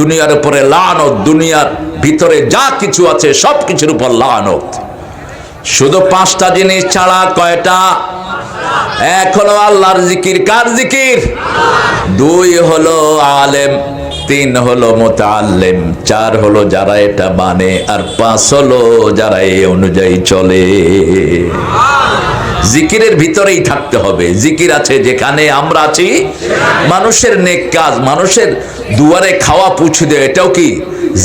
দুনিয়ার উপরে লানত, দুনিয়ার ভিতরে যা কিছু আছে সব কিছুর উপর লানত। শুধু পাঁচটা জিনিস ছাড়া কয়টা? হলো আল্লাহর জিকির। কার জিকির? দুই হলো আলেম, তিন হলো মোতাল্লেম চার হলো যারা এটা মানে আর পাঁচ হলো যারা এই অনুযায়ী চলে। জিকিরের ভিতরেই থাকতে হবে। জিকির আছে যেখানে আমরা আছি। মানুষের নেক কাজ, মানুষের দুয়ারে খাওয়া পুছে দেয়, এটাও কি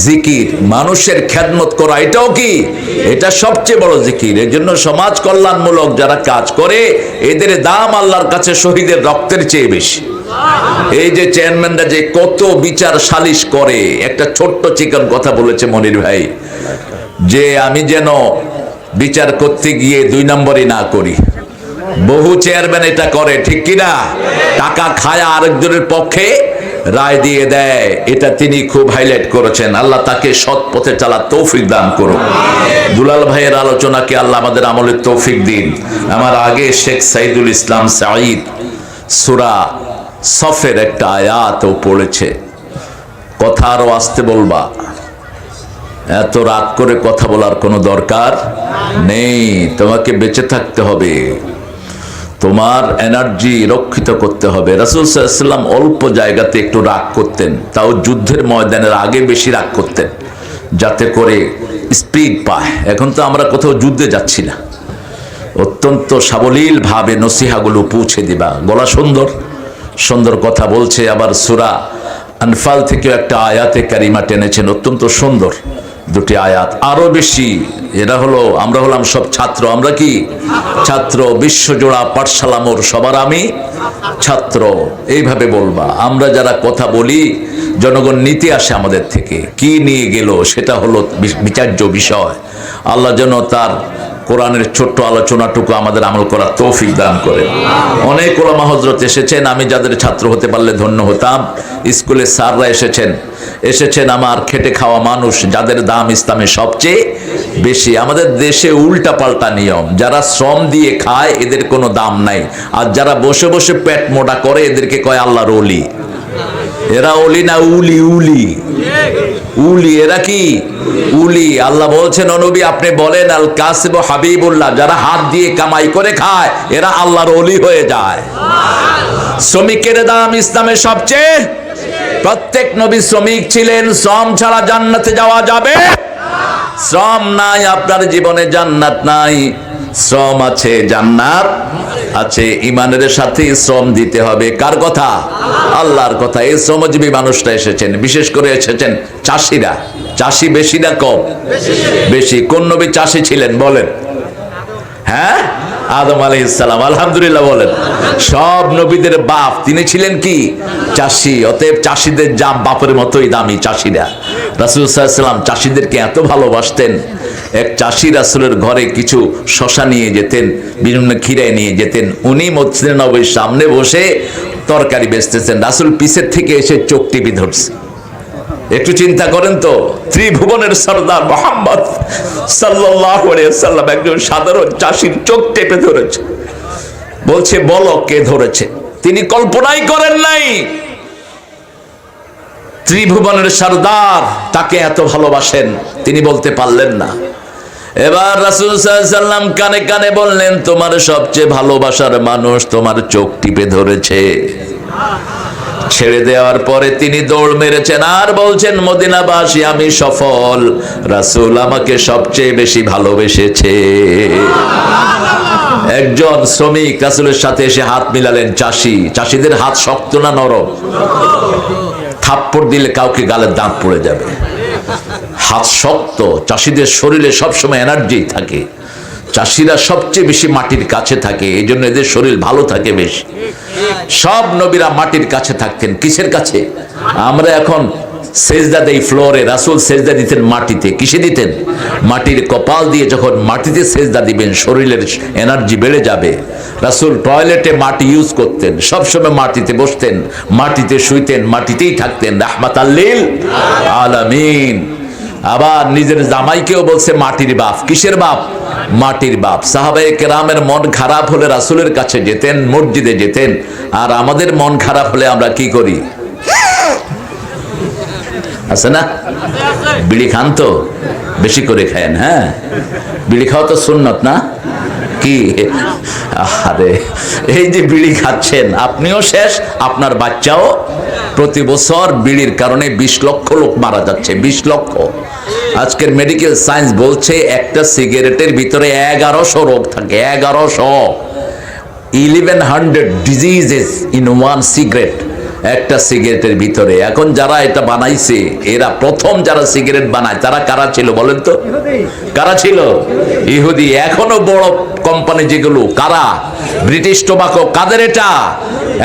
জিকির? মানুষের খেদমত করা, এটাও কি? এটা সবচেয়ে বড় জিকির। এর জন্য সমাজ কল্যাণমূলক যারা কাজ করে, এদের দাম আল্লাহর কাছে শহীদের রক্তের চেয়ে বেশি। এই যে চেয়ারম্যানরা যে কত বিচার সালিশ করে, একটা ছোট্ট চিকন কথা বলেছে মনির ভাই, যে আমি যেন বিচার করতে গিয়ে দুই নম্বরই না করি। বহু চেয়ারম্যান এটা করে, ঠিক কিনা? টাকা খায় আরেকজনের পক্ষে, রায় দিয়ে দেয়। এটা তিনি খুব হাইলাইট করেছেন। আল্লাহ তাকে সৎ পথে চালা তৌফিক দান করুন দুলাল ভাইয়ের আলোচনাকে আল্লাহ আমাদের আমলের তৌফিক দিন। আমার আগে শেখ সাইদুল ইসলাম সাঈদ সুরা সফের একটা আয়াতও পড়েছে। কথা আরও আসতে বলবা? এত রাগ করে কথা বলার কোনো দরকার নেই। তোমাকে বেঁচে থাকতে হবে। তোমার এনার্জি রক্ষিত করতে হবে। রাসুল সাল্লাম অল্প জায়গাতে একটু রাগ করতেন। তাও যুদ্ধের ময়দানের আগে বেশি রাগ করতেন, যাতে করে স্পিড পায়। এখন তো আমরা কোথাও যুদ্ধে যাচ্ছি না। অত্যন্ত সাবলীল ভাবে নসিহাগুলো পৌঁছে দিবা। গলা সুন্দর সুন্দর কথা বলছে। আবার সুরা আনফাল থেকেও একটা আয়াতে কারিমা টেনেছেন। অত্যন্ত সুন্দর। দুটি আয়াত আরও বেশি। এরা হলো, আমরা হলাম সব ছাত্র, আমরা কি? ছাত্র বিশ্বজোড়া পাঠশালা মোর সবার আমি ছাত্র। এইভাবে বলবা। আমরা যারা কথা বলি, জনগণ নিতে আসে আমাদের থেকে। কি নিয়ে গেল, সেটা হলো বিচার্য বিষয়। আল্লাহ যেন তার কোরআনের ছোট্ট আলোচনাটুকু আমাদের আমল করার তৌফিক দান করে। অনেক ওলামা হজরত এসেছেন, আমি যাদের ছাত্র হতে পারলে ধন্য হতাম। স্কুলের স্যাররা এসেছেন। এসেছেন আমার খেটে খাওয়া মানুষ, যাদের দাম ইসলামে সবচেয়ে বেশি। আমাদের দেশে উল্টা পাল্টা নিয়ম, যারা শ্রম দিয়ে খায়, এদের কোনো দাম নাই। আর যারা বসে বসে পেট মোটা করে, এদেরকে কয় আল্লাহর অলি এরা অলি না উলি উলি। উলি, এরা কি? উলি। আল্লাহ বলছেন নবী, আপনি বলেন, আল কাসিব হাবিবুল্লাহ, যারা হাত দিয়ে কামাই করে খায়, এরা আল্লাহর অলি হয়ে যায়। শ্রমিকের দাম ইসলামের সবচেয়ে প্রত্যেক নবী শ্রমিক ছিলেন, শ্রম ছাড়া জান্নাতে যাওয়া যাবে? শ্রম নাই, আপনার জীবনে জান্নাত নাই। শ্রম আছে, জান্নাত আছে। ইমানের সাথে শ্রম দিতে হবে। কার কথা? আল্লাহর কথা। এই শ্রমজীবী মানুষটা এসেছেন, বিশেষ করে এসেছেন চাষিরা। চাষি বেশি না কম? বেশি। কোন নবী চাষি ছিলেন, বলেন। হ্যাঁ? আদম আলী ইসলাম আলহামদুলিল্লাহ বলেন। সব নবীদের বাপ, তিনি ছিলেন কি? চাষি, অতএব চাষিদের জাম বাপের মতোই দামি চাষিরা। রাসুল সাল্লাম চাষিদেরকে এত ভালোবাসতেন। এক চাষি রাসুলের ঘরে কিছু শশা নিয়ে যেতেন, বিভিন্ন খিরায় নিয়ে যেতেন। উনি মসজিদ নবীর সামনে বসে তরকারি বেচতেছেন। রাসুল পিছের থেকে এসে চোখ টিপি ধরছে। একটু চিন্তা করেন তো, ত্রিভুবনের সর্দার মোহাম্মদ সাল্লাম একজন সাধারণ চাষির চোখ টেপে ধরেছে। বলছে, বলো কে ধরেছে? তিনি কল্পনাই করেন নাই। ত্রিভুবনের সর্দার তাকে এত ভালোবাসেন, তিনি বলতে পারলেন না। এবার রাসুল সাল্লাম কানে কানে বললেন, তোমার সবচেয়ে ভালোবাসার মানুষ তোমার চোখ টিপে ধরেছে। ছেড়ে দেওয়ার পরে তিনি দৌড় মেরেছেন আর বলছেন, মদিনাবাসী, আমি সফল। রাসুল আমাকে সবচেয়ে বেশি ভালোবেসেছে। একজন শ্রমিক রাসুলের সাথে এসে হাত মিলালেন, চাষি, চাষিদের হাত শক্ত না নরম? থাপ্পড় দিলে কাউকে গালের দাঁত পড়ে যাবে। হাত শক্ত, চাষিদের শরীরে সবসময় এনার্জি থাকে। চাষিরা সবচেয়ে বেশি মাটির কাছে থাকে, এই জন্য এদের শরীর ভালো থাকে বেশি। সব নবীরা মাটির কাছে থাকতেন, কিসের কাছে? আমরা এখন সেজদা দেই ফ্লোরে, রাসুল সেজদা দিতেন মাটিতে, কিসে দিতেন? মাটির কপাল দিয়ে যখন মাটিতে সেজদা দিবেন, শরীরের এনার্জি বেড়ে যাবে। রাসুল টয়লেটে মাটি ইউজ করতেন, সবসময় মাটিতে বসতেন, মাটিতে শুইতেন, মাটিতেই থাকতেন। রাহমাত আল্লিল আলামিন। আবার নিজের জামাইকেও বলছে, মাটির বাপ। কিসের বাপ? মাটির বাপ। সাহাবাই কেরামের মন খারাপ হলে রাসুলের কাছে যেতেন, মসজিদে যেতেন। আর আমাদের মন খারাপ হলে আমরা কি করি? আছে না? বিড়ি খান তো? বেশি করে খায়েন হ্যাঁ? বিড়ি খাওয়া তো সুন্নত, না? কি? আরে এই যে বিড়ি খাচ্ছেন, আপনিও শেষ, আপনার বাচ্চাও? প্রতি বছর বিড়ির কারণে বিশ লক্ষ লোক মারা যাচ্ছে, বিশ লক্ষ। আজকের মেডিকেল সায়েন্স বলছে, একটা সিগারেটের ভিতরে এগারোশো রোগ থাকে, এগারোশো। Eleven hundred diseases in one cigarette একটা সিগারেটের ভিতরে। এখন যারা এটা বানাইছে এরা প্রথম যারা সিগারেট বানায় তারা কারা ছিল বলেন তো? কারা ছিল? ইহুদি। এখনও বড় কোম্পানি যেগুলো কারা? ব্রিটিশ টোবাকো কাদের এটা?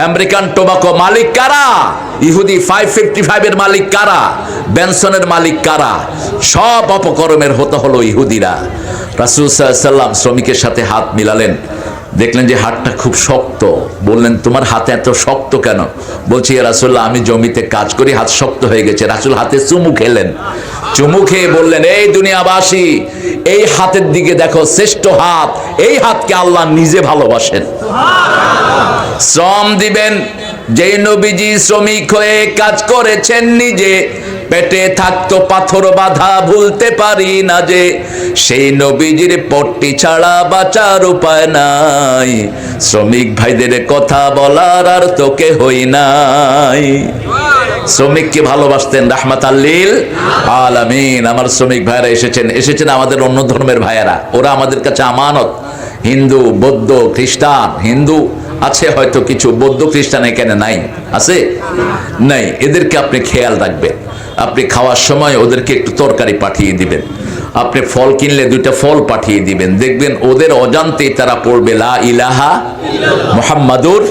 আমেরিকান টোবাকো মালিক কারা? ইহুদি ফাইভ ফিফটি ফাইভের মালিক কারা? বেনসনের মালিক কারা? সব অপকর্মের হতে হলো ইহুদিরা। রাসুল সাল্লাম শ্রমিকের সাথে হাত মিলালেন। দেখলেন যে হাতটা খুব শক্ত। বললেন, তোমার হাতে এত শক্ত কেন? বলছি রাসুল্লাহ আমি জমিতে কাজ করি, হাত শক্ত হয়ে গেছে। রাসুল হাতে চুমু খেলেন। চুমু খেয়ে বললেন, এই দুনিয়াবাসী, এই হাতের দিকে দেখো শ্রেষ্ঠ হাত। এই হাতকে আল্লাহ নিজে ভালোবাসেন। শ্রম দিবেন যেই নবীজি শ্রমিক হয়ে কাজ করেছেন নিজে, পেটে থাকতো পাথর বাধা ভুলতে পারি না যে, সেই নবীজির পট্টি ছাড়া বাঁচার উপায় নাই। শ্রমিক ভাইদের কথা বলার আর তোকে হই নাই। শ্রমিককে ভালোবাসতেন রাহমাত আল্লিল আলামিন, আমার শ্রমিক ভাইরা এসেছেন। এসেছেন আমাদের অন্য ধর্মের ভাইয়েরা। ওরা আমাদের কাছে আমানত। হিন্দু, বৌদ্ধ, খ্রিস্টান, হিন্দু। আছে হয়তো কিছু বৌদ্ধ খ্রিস্টান এখানে নাই? আছে? নাই। এদেরকে আপনি খেয়াল রাখবেন। আপনি খাওয়ার সময় ওদেরকে একটু তরকারি পাঠিয়ে দিবেন। আপনি ফল কিনলে দুইটা ফল পাঠিয়ে দিবেন। দেখবেন ওদের অজান্তে তারা পড়বে, লা ইলাহা মুহাম্মাদুর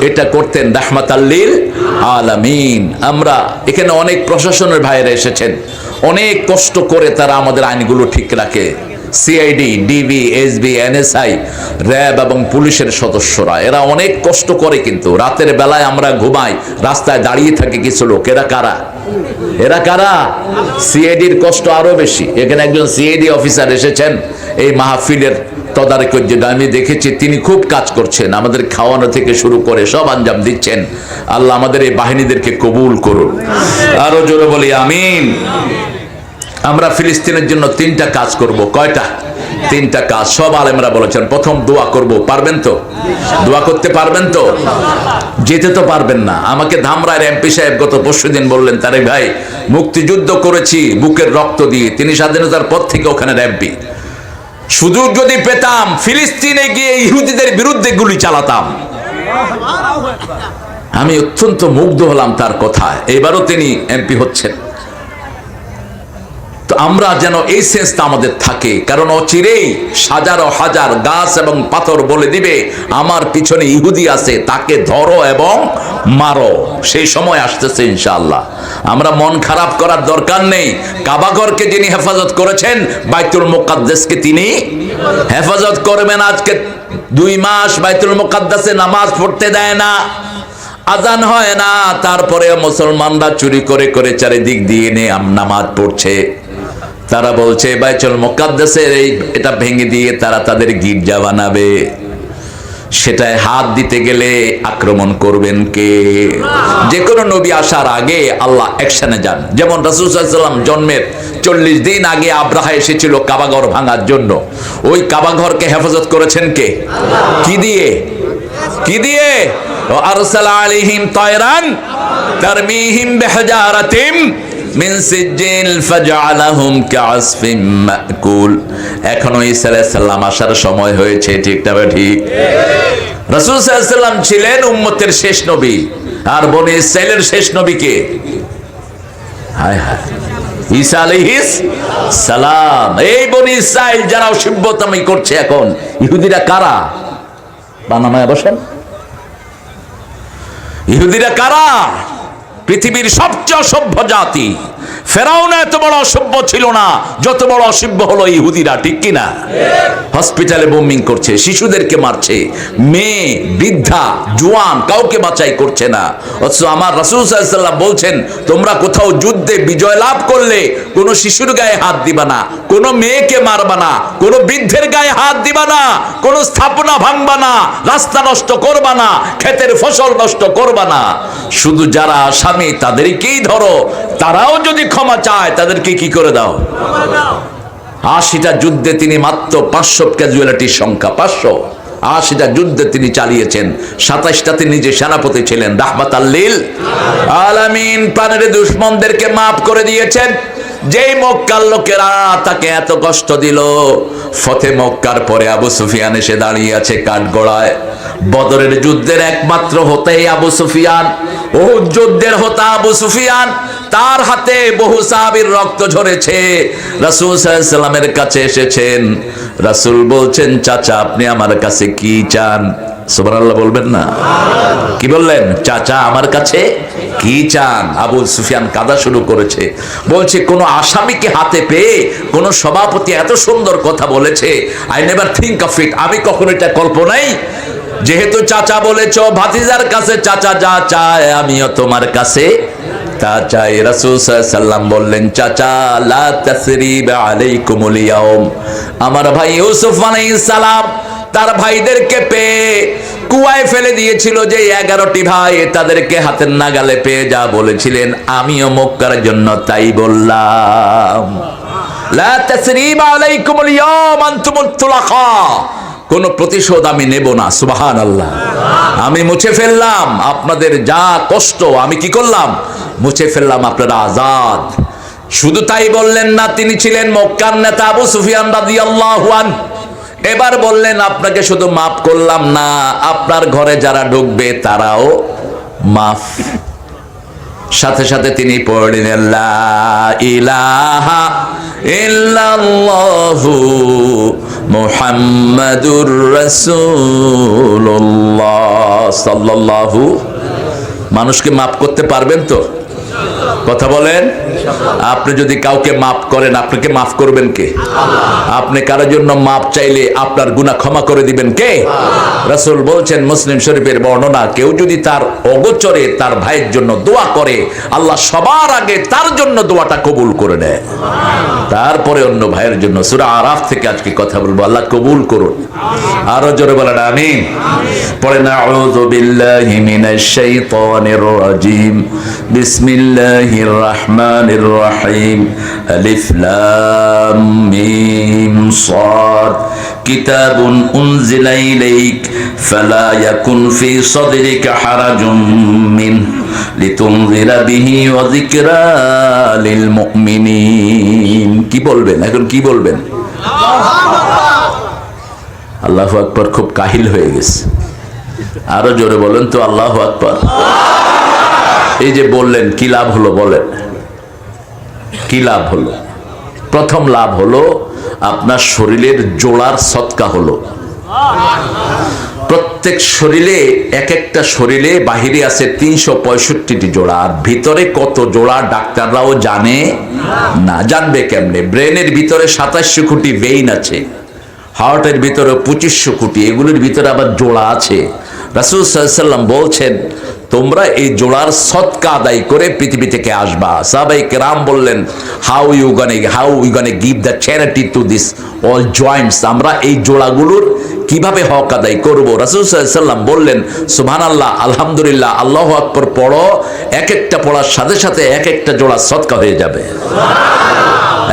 এটা করতেন রাহমাত আলামিন। আমরা এখানে অনেক প্রশাসনের ভাইয়েরা এসেছেন। অনেক কষ্ট করে তারা আমাদের আইনগুলো ঠিক রাখে। CID DB SB NSI RAB এবং পুলিশের সদস্যরা। এরা অনেক কষ্ট করে কিন্তু। রাতের বেলায় আমরা ঘুমাই, রাস্তায় দাঁড়িয়ে থাকে কিছু লোক। এরা কারা? এরা কারা? সিআইডির কষ্ট আরও বেশি। এখানে একজন সিআইডি অফিসার এসেছেন। এই মাহফিলের তদারকের জন্য আমি দেখেছি, তিনি খুব কাজ করছেন। আমাদের খাওয়ানো থেকে শুরু করে সব আঞ্জাম দিচ্ছেন। আল্লাহ আমাদের এই বাহিনীদেরকে কবুল করুন। আরও জোরে বলি, আমিন। আমরা ফিলিস্তিনের জন্য তিনটা কাজ করব। কয়টা? তিনটা কাজ। সব আলেমরা বলেছেন, প্রথম দোয়া করব। পারবেন তো? দোয়া করতে পারবেন তো? যেতে তো পারবেন না। আমাকে ধামরায়ের এমপি সাহেব গত পরশু দিন বললেন, তারে ভাই, মুক্তিযুদ্ধ করেছি, বুকের রক্ত দিয়ে। তিনি স্বাধীনতার পর থেকে ওখানে এমপি। সুযোগ যদি পেতাম, ফিলিস্তিনে গিয়ে ইহুদিদের বিরুদ্ধে গুলি চালাতাম। আমি অত্যন্ত মুগ্ধ হলাম তার কথায়। এবারও তিনি এমপি হচ্ছেন। আমরা যেন এই সেন্সটা আমাদের থাকে। কারণ অচিরেই হাজারো হাজার গাছ এবং পাথর বলে দিবে, আমার পিছনে ইহুদি আছে, তাকে ধরো এবং মারো। সেই সময় আসতেছে ইনশাআল্লাহ। আমরা মন খারাপ করার দরকার নেই। কাবাগরকে যিনি হেফাজত করেছেন, বাইতুল মুকাদ্দেসকে তিনি হেফাজত করবেন। আজকে দুই মাস বাইতুল মুকাদ্দাসে নামাজ পড়তে দেয় না, আজান হয় না। তারপরে মুসলমানরা চুরি করে করে চারিদিক দিয়ে নিয়ে নামাজ পড়ছে। তারা বলছে বাইচল মোকাদ্দাসের এই এটা ভেঙে দিয়ে তারা তাদের গির্জা বানাবে। সেটায় হাত দিতে গেলে আক্রমণ করবেন কে? যে কোনো নবী আসার আগে আল্লাহ অ্যাকশনে যান। যেমন রাসুসাল্লাম জন্মের চল্লিশ দিন আগে আব্রাহা এসেছিল কাবাঘর ভাঙার জন্য। ওই কাবাঘরকে হেফাজত করেছেন কে? কি দিয়ে? কি দিয়ে? আরসালা আলাইহিম তয়রান তারমিহিম বিহজারাতিম মিন সিজিল ফাজআলাহুম কাআসফিম মাকুল। এখনও ঈসা আলাইহিস সালাম আসার সময় হয়েছে, ঠিক না ঠিক? রাসূল সাল্লাল্লাহু সাল্লাম ছিলেন উম্মতের শেষ নবী। আর বনি ইসরাইলের শেষ নবী কে? হায় হায়। ঈসা আলাইহিস সালাম। এই বনি ইসরাইল যারা অসভ্যতামি করছে এখন, ইহুদিরা কারা? বানামায় বসেন। ইহুদিরা কারা? পৃথিবীর সবচেয়ে অসভ্য জাতি। ফেরাউন এত বড় অসভ্য ছিল না, যত বড় অসভ্য হলো ইহুদিরা, ঠিক কিনা? হসপিটালে বোমিং করছে, শিশুদেরকে মারছে, মেয়ে, বৃদ্ধা, জোয়ান কাউকে বাঁচাই করছে না। অথচ আমার রাসুল সাল্লাম বলছেন, তোমরা কোথাও যুদ্ধে বিজয় লাভ করলে কোন শিশুর গায়ে হাত দিবা না, কোন মেয়েকে মারবা না, কোন বৃদ্ধের গায়ে হাত দিবা না, কোন স্থাপনা ভাঙবা না, রাস্তা নষ্ট করবা না, ক্ষেতের ফসল নষ্ট করবা না। শুধু যারা আসামি, তাদেরকেই ধরো, তারাও যদি ক্ষমা চায়, তাদেরকে কি করে দাও? আশিটা যুদ্ধে তিনি মাত্র পাঁচশো ক্যাজুয়ালিটির সংখ্যা, পাঁচশো। আশিটা যুদ্ধে তিনি চালিয়েছেন। সাতাইশটাতে নিজে সেনাপতি ছিলেন রাহমাত আল্লিল আলামিন প্রাণের দুশ্মনদেরকে মাফ করে দিয়েছেন। যেই মক্কার লোকেরা তাকে এত কষ্ট দিল, ফতে মক্কার পরে আবু সুফিয়ান এসে দাঁড়িয়ে আছে কাঠগড়ায় বদরের যুদ্ধের একমাত্র হতেই আবু সুফিয়ান ও যুদ্ধের হতা আবু সুফিয়ান, তার হাতে বহু সাহাবীর রক্ত ঝরেছে। রাসূল সাল্লামের কাছে এসেছেন। রাসূল বলছেন, চাচা, আপনি আমার কাছে কি চান? সুবহানাল্লাহ বলবেন না? কি বললেন? চাচা আমার কাছে কি চান? আবু সুফিয়ান কাদা শুরু করেছে। বলছে, কোন আসামিকে হাতে পেয়ে কোন সভাপতি এত সুন্দর কথা বলেছে I never think of it আমি কখনো এটা কল্পনাই যেহেতু চাচা বলেছ, ভাতিজার কাছে চাচা যা চায়, আমিও তোমার কাছে তা চাই। সাল্লাম বললেন, চাচা ইয়াউম। আমার ভাই ইউসুফ আলাইহিস সালাম তার ভাইদেরকে পেয়ে কুয়ায় ফেলে দিয়েছিল যে এগারোটি ভাই তাদেরকে হাতের নাগালে পেয়ে যা বলেছিলেন, আমিও মক্কার জন্য তাই বললাম। কোন প্রতিশোধ আমি নেব না সুবাহান আল্লাহ আমি মুছে ফেললাম আপনাদের যা কষ্ট, আমি কি করলাম? মুছে ফেললাম আপনারা আজাদ। শুধু তাই বললেন না, তিনি ছিলেন মক্কার নেতা আবু সুফিয়ান রাদিয়াল্লাহু আনহু। এবার বললেন, আপনাকে শুধু মাফ করলাম না, আপনার ঘরে যারা ঢুকবে তারাও মাফ। সাথে সাথে তিনি পড়লেন ইলাহা ইল্লাল্লাহু সাল্লাল্লাহু, মানুষকে মাফ করতে পারবেন তো? কথা বলেন। আপনি যদি কাউকে মাফ করেন আপনাকে মাফ করবেন কে? আপনি কারোর জন্য মাফ চাইলে আপনার গুনাহ ক্ষমা করে দিবেন কে? রাসূল বলছেন, মুসলিম শরীফের বর্ণনা, কেউ যদি তার অগোচরে তার ভাইয়ের জন্য দোয়া করে, আল্লাহ সবার আগে তার জন্য দোয়াটা কবুল করে নেয়। তারপরে অন্য ভাইয়ের জন্য, সূরা আরাফ থেকে আজকে কথা বলব, আল্লাহ কবুল করুন। আরও জোরে বলেন, আমিন। পড়েন, আউযু বিল্লাহি মিনাশ শাইতানির রাজিম। বিসমিল্লাহির রহমানির রহিম আলিফ লাম মিম صاد كتاب أنزل إليك فلا يكن في صدرك حرج منه لتنذر به وذكرى للمؤمنين কি বলবেন এখন কি বলবেন আল্লাহু আকবার খুব কাহিল হয়ে গেছে আরো জোরে বলেন তো আল্লাহু আকবার এই যে বললেন, কি লাভ হলো বলেন? কি লাভ হলো? প্রথম লাভ হলো, আপনার শরীরের জোড়ার সৎকা হলো। প্রত্যেক শরীরে এক একটা শরীরে বাহিরে আছে তিনশো পঁয়ষট্টিটি জোড়া, আর ভিতরে কত জোড়া ডাক্তাররাও জানে না। জানবে কেমনে? ব্রেনের ভিতরে সাতাশশো কোটি ভেইন আছে হার্টের ভিতরে পঁচিশশো কোটি, এগুলির ভিতরে আবার জোড়া আছে। রাসুল সাল্লাম বলছেন তোমরা এই জোড়ার সৎকা আদায় করে পৃথিবী থেকে আসবা। সাবাই রাম বললেন how you gonna how you gonna give the charity to this all joints আমরা এই জোড়াগুলোর কীভাবে হক আদায় করব? রাসুল সাল্লাম বললেন সুবহান আল্লাহ আলহামদুলিল্লাহ, আল্লাহ আকবর, পড়ো, এক একটা পড়ার সাথে সাথে এক একটা জোড়া সৎকা হয়ে যাবে।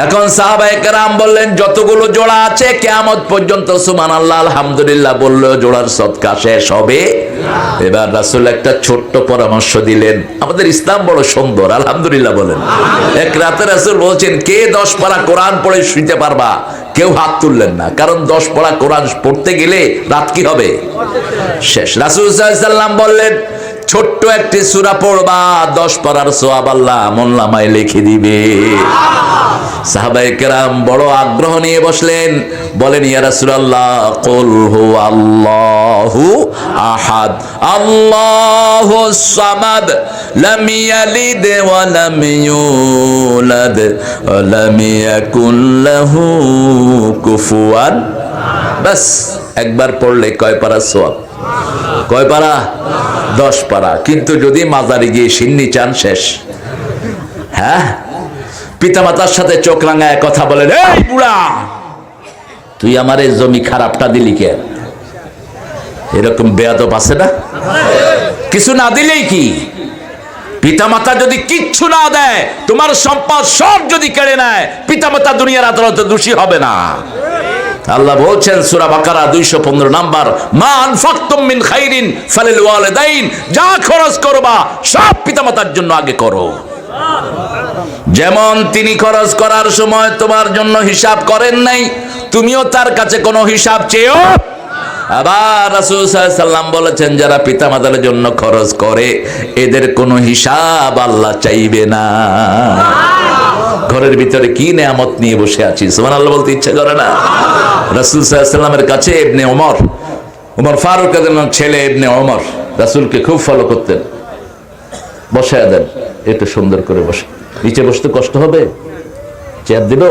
এখন সাহাবাই কেরাম বললেন, যতগুলো জোড়া আছে, কেয়ামত পর্যন্ত সুমান আল্লাহ আলহামদুলিল্লাহ বলল জোড়ার সৎকা শেষ হবে। এবার রাসুল একটা ছোট্ট পরামর্শ দিলেন। আমাদের ইসলাম বড় সুন্দর, আলহামদুলিল্লাহ বলেন। এক রাতে রাসুল বলছেন, কে দশ পারা কোরআন পড়ে শুইতে পারবা? কেউ হাত তুললেন না, কারণ দশ পড়া কোরআন পড়তে গেলে রাত কি হবে? শেষ। রাসুল সাল্লাম বললেন ছোট্ট একটি সুরা পড়বা, দশ পারার সোয়াব আল্লাহ মোল্লামায় লিখে দিবে। সাহাবাই কেরাম বড় আগ্রহ নিয়ে বসলেন, বলেন, ইয়া আল্লাহু আহাদ কুফুয়ান। বাস, একবার পড়লে কয় পারা সোয়াব? কয় পারা দশ পারা কিন্তু যদি মাজারে গিয়ে সিন্নি চান, শেষ। হ্যাঁ? পিতামাতার সাথে চোখ রাঙায় কথা বলেন, এই বুড়া, তুই আমার এই জমি খারাপটা দিলি কে? এরকম বেয়াদব আছে না? কিছু না দিলেই কি? পিতামাতা যদি কিচ্ছু না দেয়, তোমার সম্পদ সব যদি কেড়ে নেয়, পিতামাতা দুনিয়ার আদালতে দোষী হবে না। আল্লাহ বলছেন, সুরা বাকারা 215 নাম্বার, মা আনফাকতুম মিন খাইরিন ফালিল ওয়ালিদাইন যা খরচ করবা, সব পিতামাতার জন্য আগে করো। যেমন তিনি খরচ করার সময় তোমার জন্য হিসাব করেন নাই, তুমিও তার কাছে কোনো হিসাব চেয়েও? আবার রাসূল সাল্লাম বলেছেন, যারা পিতামাতার জন্য খরচ করে, এদের কোনো হিসাব আল্লাহ চাইবে না। ঘরের ভিতরে কি নেয়ামত নিয়ে বসে আছি? সুমান আল্লাহ বলতে ইচ্ছে করে না। রাসূল সাল্লামের কাছে ইবনে ওমর ওমর ফারুক ছেলে ইবনে ওমর রাসূলকে খুব ফলো করতেন। বসে দেন, একটু সুন্দর করে বসে। নিচে বসতে কষ্ট হবে? চেয়ার দিব?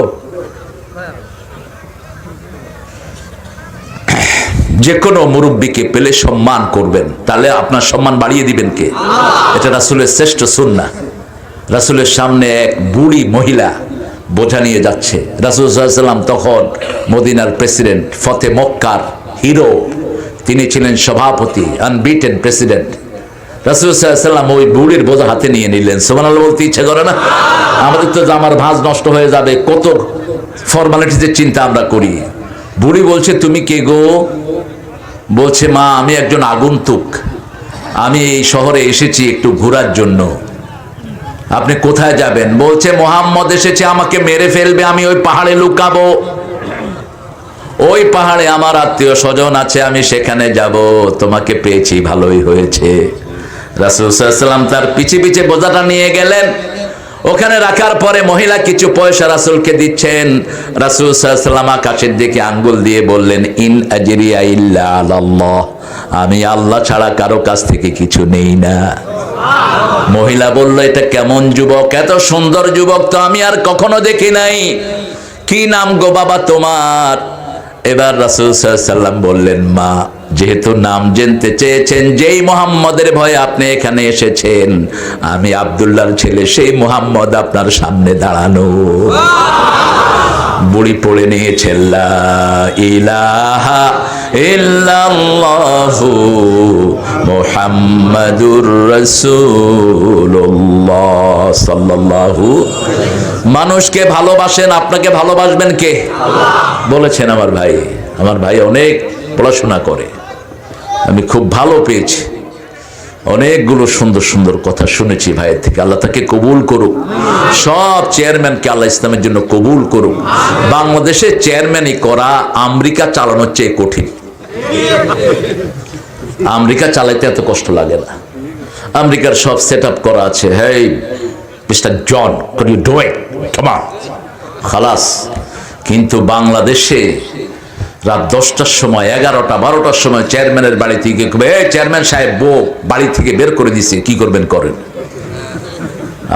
যে কোনো মুরব্বীকে পেলে সম্মান করবেন, তাহলে আপনার সম্মান বাড়িয়ে দিবেন কে? এটা রাসুলের শ্রেষ্ঠ সুন্না রাসুলের সামনে এক বুড়ি মহিলা বোঝা নিয়ে যাচ্ছে। রাসুল সাল্লাম তখন মদিনার প্রেসিডেন্ট ফতে মক্কার হিরো, তিনি ছিলেন সভাপতি আনবিটেন প্রেসিডেন্ট রাসুল সাল্লাম ওই বুড়ির বোঝা হাতে নিয়ে নিলেন। সোমান বলতে ইচ্ছে করে না? আমাদের তো আমার ভাঁজ নষ্ট হয়ে যাবে, কত ফর্মালিটিদের চিন্তা আমরা করি। বুড়ি বলছে, তুমি কে গো? বলছে, মা, আমি একজন আগন্তুক। আমি এই শহরে এসেছি একটু ঘোরার জন্য। আপনি কোথায় যাবেন? বলছে, মোহাম্মদ এসেছে, আমাকে মেরে ফেলবে, আমি ওই পাহাড়ে লুকাবো। ওই পাহাড়ে আমার আত্মীয় স্বজন আছে, আমি সেখানে যাব। তোমাকে পেয়েছি, ভালোই হয়েছে। রাসুল সাল্লাম তার পিছে পিছে বোঝাটা নিয়ে গেলেন। ওখানে রাখার পরে মহিলা কিছু পয়সা রাসুলকে দিচ্ছেন। রাসুল সাল্লাম আকাশের দিকে আঙ্গুল দিয়ে বললেন, ইন আজরিয়া ইল্লা আল্লাহ আমি আল্লাহ ছাড়া কারও কাছ থেকে কিছু নেই না। মহিলা বলল এটা কেমন যুবক? এত সুন্দর যুবক তো আমি আর কখনো দেখি নাই। কি নাম গো বাবা তোমার? এবার রাসুল সাল্লাম বললেন, মা, যেহেতু নাম জানতে চেয়েছেন, যেই মোহাম্মদের ভয়ে আপনি এখানে এসেছেন, আমি আবদুল্লাহর ছেলে, সেই মোহাম্মদ আপনার সামনে দাঁড়ানো। বুড়ি পড়ে নিয়েছে ইলাহা ইল্লাল্লাহু মুহাম্মাদুর রাসূলুল্লাহ সাল্লাল্লাহু মানুষকে ভালোবাসেন আপনাকে ভালোবাসবেন কে? বলেছেন আমার ভাই। আমার ভাই অনেক পড়াশোনা করে। আমি খুব ভালো পেয়েছি। অনেকগুলো সুন্দর সুন্দর কথা শুনেছি ভাইয়ের থেকে। আল্লাহ তাকে কবুল করুক। সব চেয়ারম্যানকে আল্লাহ ইসলামের জন্য কবুল করুক। বাংলাদেশে চেয়ারম্যানই করা আমেরিকা চালানোর চেয়ে কঠিন। আমেরিকা চালাইতে এত কষ্ট লাগে না। আমেরিকার সব সেট আপ করা আছে। হেই, মিস্টার জন ইউ খালাস। কিন্তু বাংলাদেশে রাত দশটার সময়, এগারোটা, বারোটার সময় চেয়ারম্যানের বাড়ি থেকে চেয়ারম্যান সাহেব, বউ, বাড়ি থেকে বের করে দিছে, কি করবেন করেন?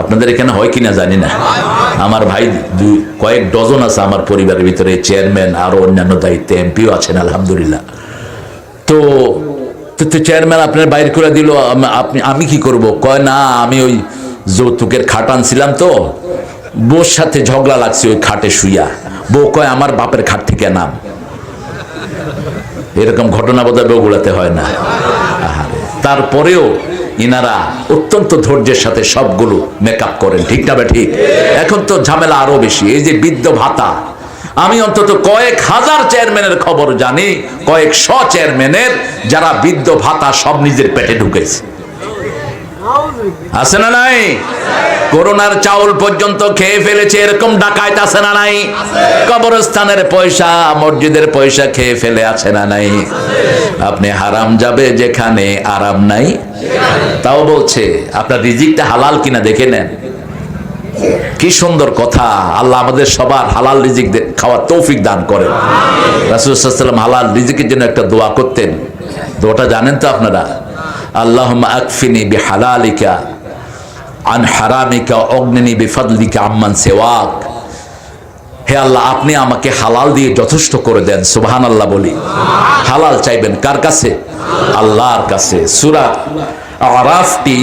আপনাদের এখানে হয় কিনা জানি না। আমার ভাই দুই, কয়েক ডজন আছে আমার পরিবারের ভিতরে চেয়ারম্যান আরও অন্যান্য দায়িত্বে এমপিও আছেন, আলহামদুলিল্লাহ। তো তো চেয়ারম্যান আপনার বাইর করে দিল আপনি, আমি কি করব? কয়, না, আমি ওই যৌতুকের খাট আনছিলাম তো, বউর সাথে ঝগড়া লাগছে ওই খাটে শুইয়া। বউ কয়, আমার বাপের খাট থেকে নাম। এরকম ঘটনা বোধহয় হয় না। তারপরেও ইনারা অত্যন্ত ধৈর্যের সাথে সবগুলো মেকআপ করেন। ঠিক না ঠিক? এখন তো ঝামেলা আরও বেশি। এই যে বৃদ্ধ ভাতা আমি অন্তত কয়েক হাজার চেয়ারম্যানের খবর জানি, কয়েক শ চেয়ারম্যানের, যারা বৃদ্ধ ভাতা সব নিজের পেটে ঢুকেছে। আছে না নাই? করোনার চাউল পর্যন্ত খেয়ে ফেলেছে, এরকম ডাকাইত আছে না নাই? কবরস্থানের পয়সা, মসজিদের পয়সা খেয়ে ফেলে আছে না নাই? আপনি হারাম যাবে যেখানে আরাম নাই। তাও বলছে, আপনার রিজিকটা হালাল কিনা দেখে নেন। কি সুন্দর কথা। আল্লাহ আমাদের সবার হালাল রিজিক খাওয়ার তৌফিক দান করেন। রাসুলাম হালাল রিজিকের জন্য একটা দোয়া করতেন। দোয়াটা জানেন তো আপনারা? আল্লাহ আকফিনি বি হালালিকা আন হারামিকা অগ্নিনী বিফাদলিকা আম্মান সেওয়াক। হে আল্লাহ, আপনি আমাকে হালাল দিয়ে যথেষ্ট করে দেন সুবহান আল্লাহ বলি। হালাল চাইবেন কার কাছে? আল্লাহর কাছে। সুরা আরাফটি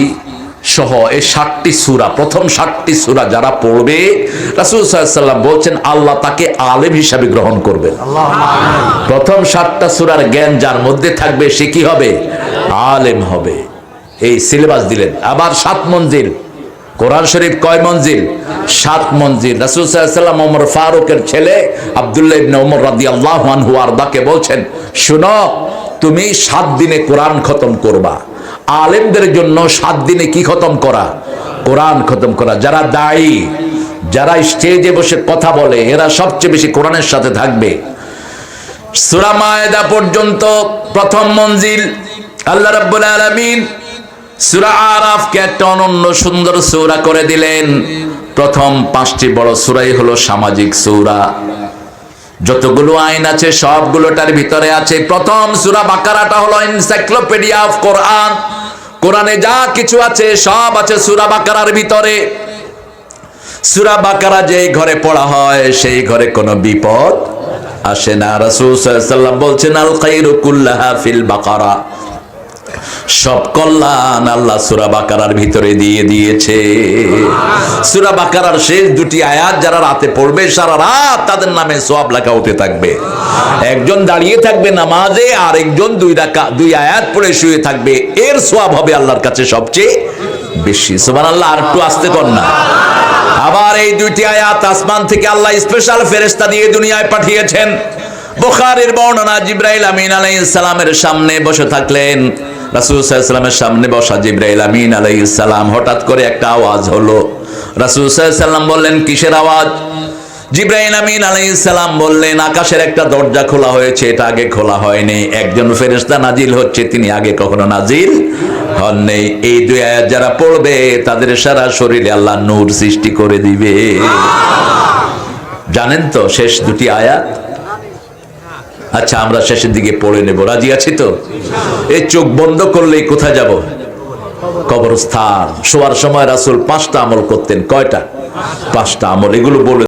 সহ এই ষাটটি সুরা প্রথম ষাটটি সুরা যারা পড়বে রাসুল সাল্লাম বলছেন আল্লাহ তাকে আলেম হিসাবে গ্রহণ করবেন। প্রথম সাতটা সুরার জ্ঞান যার মধ্যে থাকবে সে কি হবে? আলেম হবে। এই সিলেবাস দিলেন। আবার সাত মঞ্জিল। কোরআন শরীফ কয় মঞ্জিল? সাত মঞ্জিল। রাসুল সাল্লাম ওমর ফারুকের ছেলে আব্দুল্লাহ ইবনে ওমর রাদিয়াল্লাহু আনহু আরদাকে বলছেন শুনো তুমি সাত দিনে কোরআন খতম করবা। আলেমদের জন্য সাত দিনে কি খতম করা? কোরআন খতম করা। যারা দায়ী, যারা স্টেজে বসে কথা বলে, এরা সবচেয়ে বেশি কোরআনের সাথে থাকবে। সূরা মায়দা পর্যন্ত প্রথম মঞ্জিল, আল্লাহ রাব্বুল আলামিন সূরা আরাফকে একটা অনন্য সুন্দর সূরা করে দিলেন। প্রথম পাঁচটি বড় সূরাই হলো সামাজিক সূরা। যতগুলো আইন আছে সবগুলোটার ভিতরে আছে। প্রথম সূরা বাকারাটা হলো এনসাইক্লোপিডিয়া অফ কোরআন কোরআনে যা কিছু আছে, সব আছে সুরা বাকারার ভিতরে। সুরা বাকারা যেই ঘরে পড়া হয়, সেই ঘরে কোনো বিপদ আসে না। রাসূল সাল্লাল্লাহু বলছেন আল খাইরু কুল্লাহা ফিল বাকারা। সব কল্যাণ আল্লাহ সুরা বাকারার ভিতরে দিয়ে দিয়েছে। সুরা বাকারার শেষ দুটি আয়াত যারা রাতে পড়বে, সারা রাত তাদের নামে সব লেখা হতে থাকবে। একজন দাঁড়িয়ে থাকবে নামাজে আর একজন দুই রাকা, দুই আয়াত পড়ে শুয়ে থাকবে। এর সোয়াব হবে আল্লাহর কাছে সবচেয়ে বেশি। সুবহানাল্লাহ, আর একটু আসতে কর না। আবার এই দুইটি আয়াত আসমান থেকে আল্লাহ স্পেশাল ফেরেশতা দিয়ে দুনিয়ায় পাঠিয়েছেন। বোখারের বর্ণনা জিব্রাইল আমিন আলাইহিস সালামের সামনে বসে থাকলেন। রাসূল সামনে বসা জিব্রাইল আমিন আলাইহিস সালাম হঠাৎ করে একটা আওয়াজ হলো। রাসূল বললেন, কিসের আওয়াজ? জিব্রাইল আমিন আলাইহিস সালাম বললেন, আকাশের একটা দরজা খোলা হয়েছে, এটা আগে খোলা হয়নি। একজন ফেরেশতা নাজিল হচ্ছে, তিনি আগে কখনো নাজিল হন নেই এই দুই আয়াত যারা পড়বে, তাদের সারা শরীরে আল্লাহ নূর সৃষ্টি করে দিবে। জানেন তো, শেষ দুটি আয়াত আচ্ছা আমরা শেষের দিকে পড়ে নেব। রাজি আছি তো? এই চোখ বন্ধ করলেই কোথায় যাব? কবরস্থান। শোয়ার সময় রাসুল পাঁচটা আমল করতেন। কয়টা? পাঁচটা আমল। এগুলো বলে